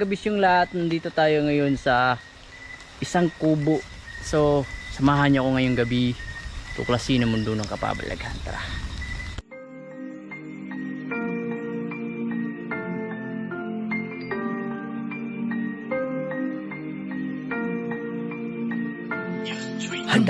gabi yung lahat. Nandito tayo ngayon sa isang kubo. So, samahan niyo ako ngayong gabi. Tuklasin ang mundo ng kapabalaghan. Tara.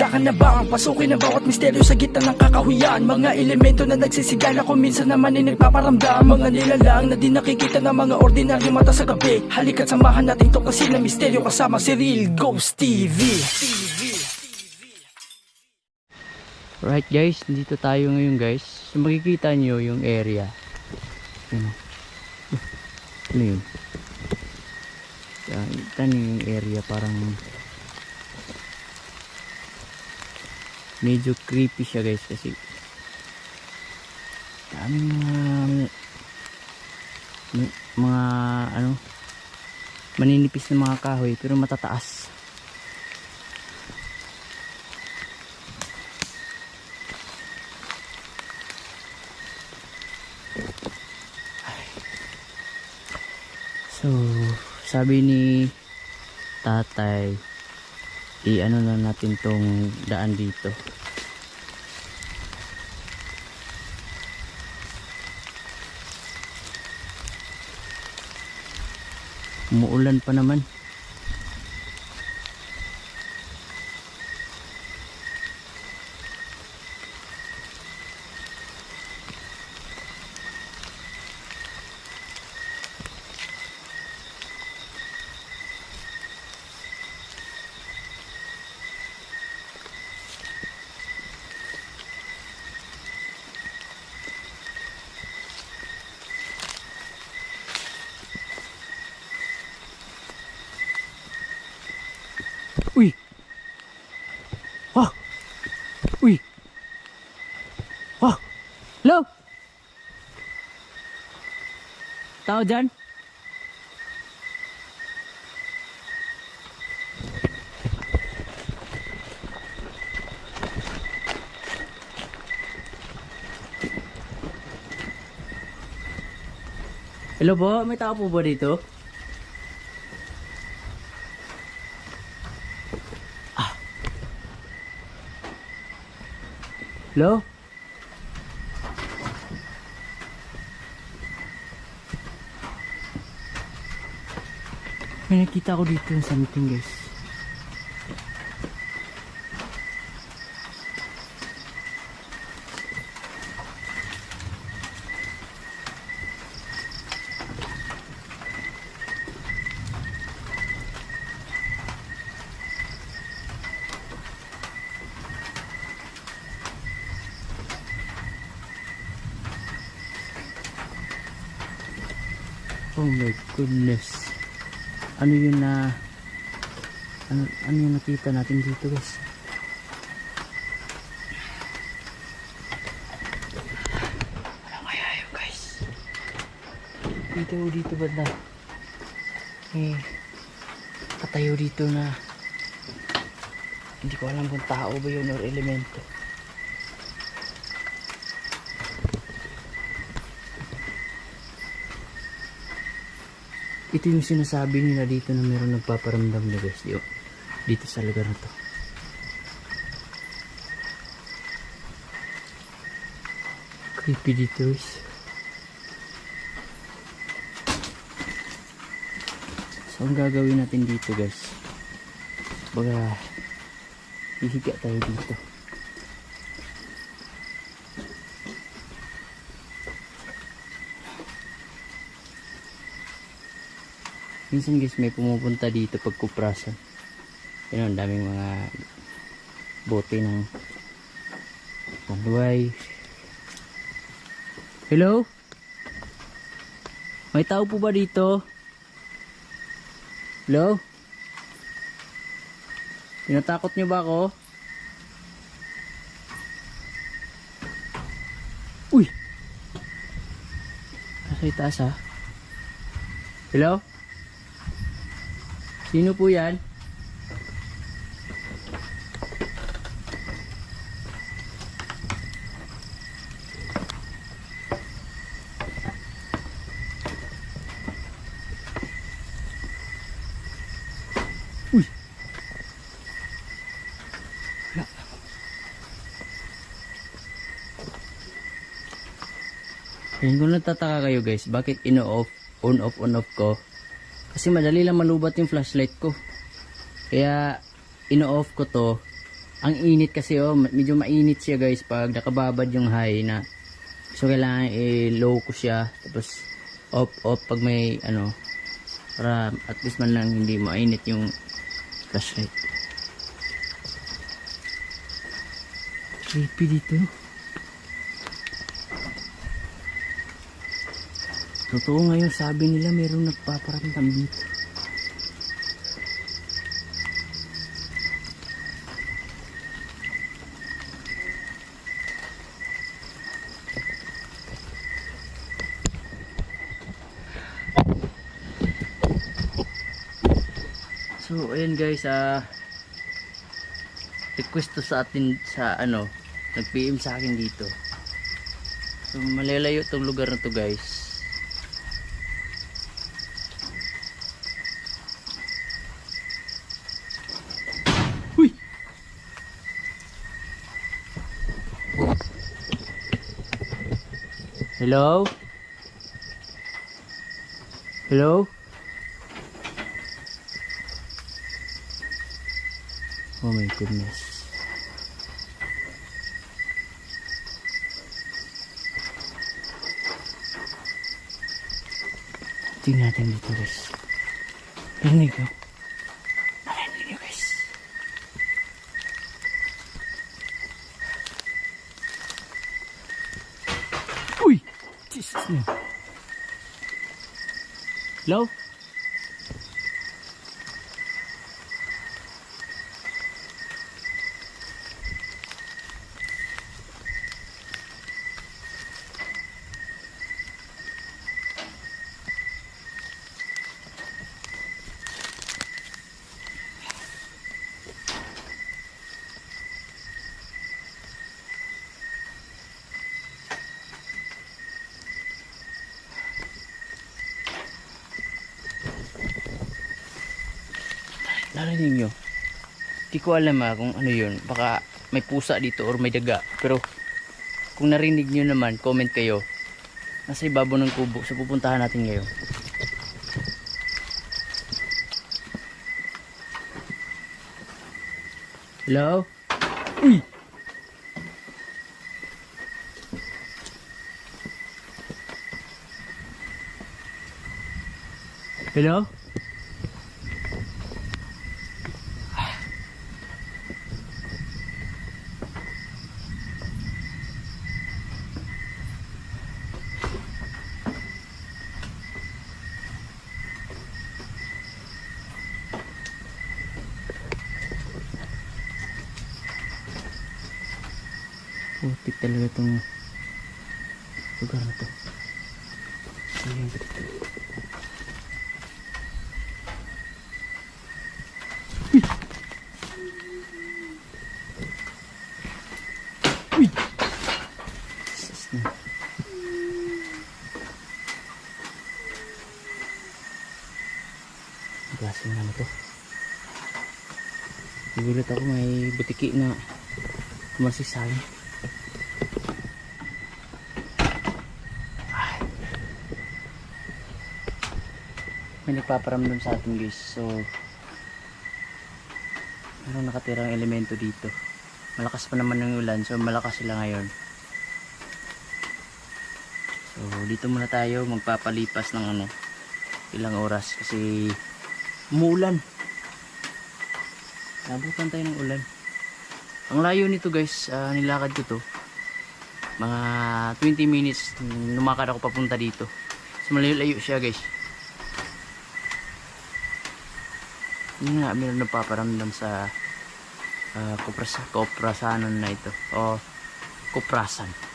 Handa na ba ang pasukin ang bawat misteryo sa gitna ng kakahuyan Mga elemento na nagsisigala kung minsan naman ay nagpaparamdam Mga nilalang na di nakikita ng mga ordinaryo mata sa gabi Halika't samahan natin to kasi na misteryo kasama si Real Ghost TV Right guys, dito tayo ngayon guys. So, makikita nyo yung area. Ano? Ano yun? Kita yung area parang medyo creepy siya guys kasi daming mga mga, ano maninipis na mga kahoy pero matataas. So, sabi ni tatay, i-ano na natin tong daan dito. Umuulan pa naman. Uy! Ah! Uy! Ah! Hello? Tao dyan? Hello po, may tao po ba dito? Hello? May nakita ko dito ng something guys. Oh my goodness. Ano yun na ano, ano yung nakita natin dito guys? Ano kaya yun guys? Dito dito ba na? May katayo dito na hindi ko alam kung tao ba yun or elemento. Ito yung sinasabi nila dito na meron nagpaparamdam na guys. Di- Dito sa lugar na to. Creepy dito guys. So ang gagawin natin dito guys. Baga hihiga tayo dito. Minsan guys may pumupunta dito pag kuprasan. Yun, ang daming mga bote ng maluway. Hello? May tao po ba dito? Hello? Tinatakot niyo ba ako? Uy! Nasa itaas ha? Hello? Sino po yan? Uy! Wala. Ngayon ko natataka kayo guys, bakit ino-off, on-off, on-off ko kasi madali lang malubat yung flashlight ko. Kaya, ino-off ko to. Ang init kasi oh, medyo mainit siya guys pag nakababad yung high na. So, kailangan i-low ko siya. Tapos, off, off pag may ano, para at least man lang hindi mainit yung flashlight. Creepy dito. Totoo nga yung sabi nila mayroong nagpaparamdam dito. So, ayan guys, ah request to sa atin sa ano, nag-PM sa akin dito. So, malalayo tong lugar na to guys. Hello? Hello? Oh my goodness. Tingnan natin dito guys. Narinig nyo? Narinig nyo guys. Uy! Jesus name. Hello? Narinig nyo? Di ko alam ah kung ano yun. Baka may pusa dito or may daga. Pero kung narinig nyo naman, comment kayo. Nasa ibabaw ng kubo. So pupuntahan natin ngayon. Hello? Uy! Hello? Putik talaga itong lugar na to. Ayan. Uy! Uy! Na to. Nagulat ako may butiki na kumasis may nagpaparamdam sa atin guys. So meron nakatirang elemento dito. Malakas pa naman ng ulan so malakas sila ngayon. So dito muna tayo magpapalipas ng ano ilang oras kasi umuulan. Nabutan tayo ng ulan. Ang layo nito guys ah, nilakad ko to. Mga 20 minutes lumakad ako papunta dito. So malayo-layo siya guys yun nga meron nagpaparamdam sa uh, kupras kuprasanan na ito. O kuprasan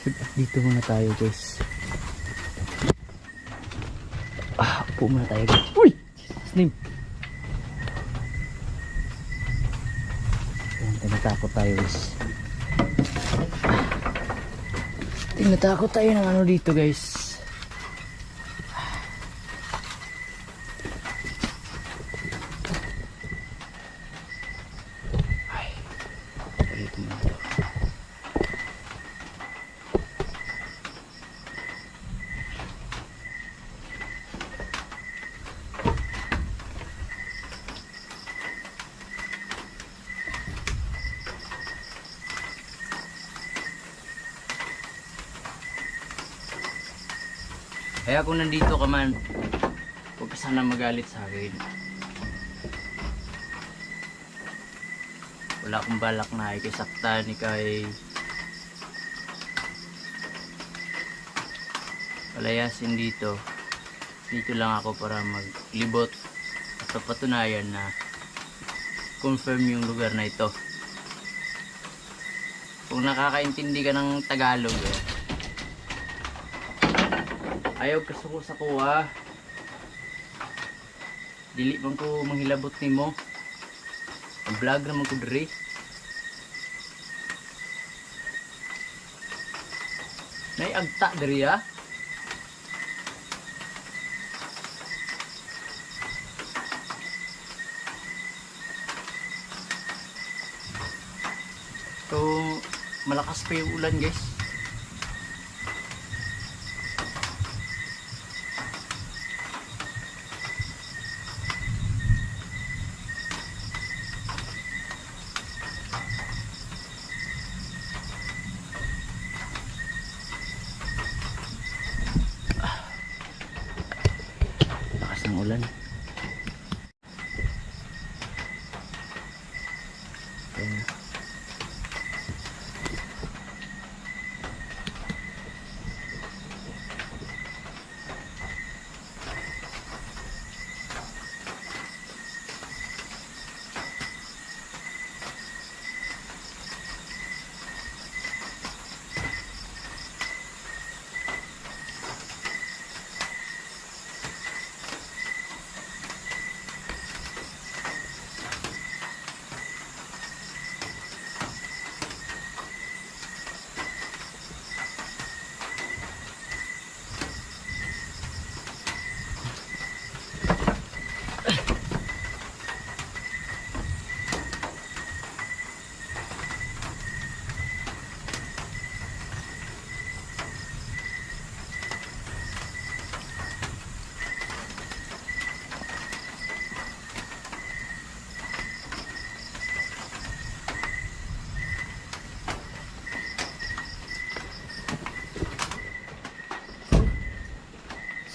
Dito muna tayo guys. Ah, upo muna tayo guys. Uy! Slim! Tinatakot tayo guys. Tinatakot tayo ng ano dito guys. Ay, dito muna Kaya kung nandito ka man, huwag sana magalit sa akin. Wala akong balak na ikisakta ni kay palayasin dito. Dito lang ako para maglibot at patunayan na confirm yung lugar na ito. Kung nakakaintindi ka ng Tagalog eh, Ayaw ka suko sa kuha. Dili man ko manghilabot nimo. Ang vlog naman ko diri. Nay agta diri ah. So, malakas pa yung ulan guys. Ulan.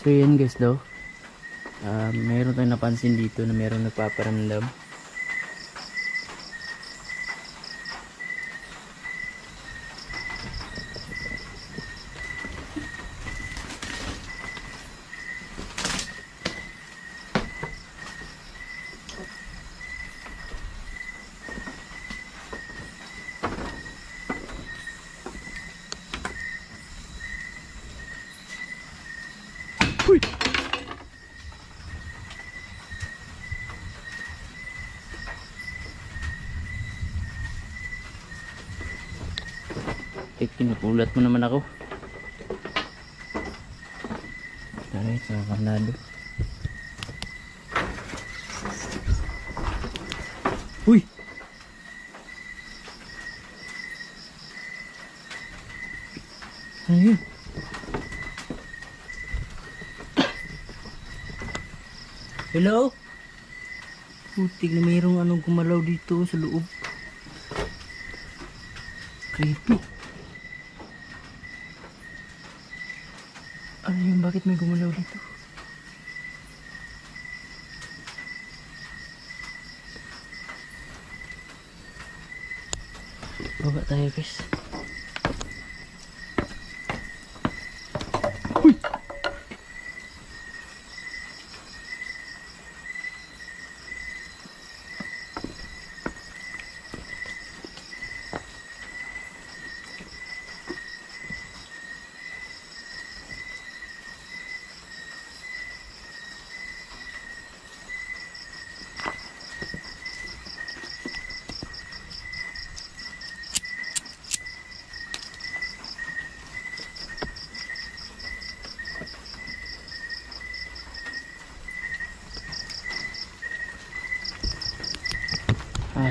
So yun guys daw. Ah, mayroon tayong napansin dito na mayroong nagpaparamdam. Uy! Eh, kinukulat mo naman ako. Mga karnado. Uy! Ano yun? Hello? Putik na mayroong anong gumalaw dito sa loob. Creepy. Ano yun? Bakit may gumalaw dito? Baba tayo guys.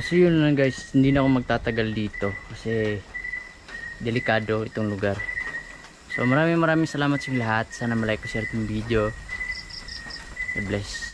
So yun lang guys, hindi na ako magtatagal dito kasi delikado itong lugar. So maraming maraming salamat sa lahat. Sana malike ko share itong video. God bless.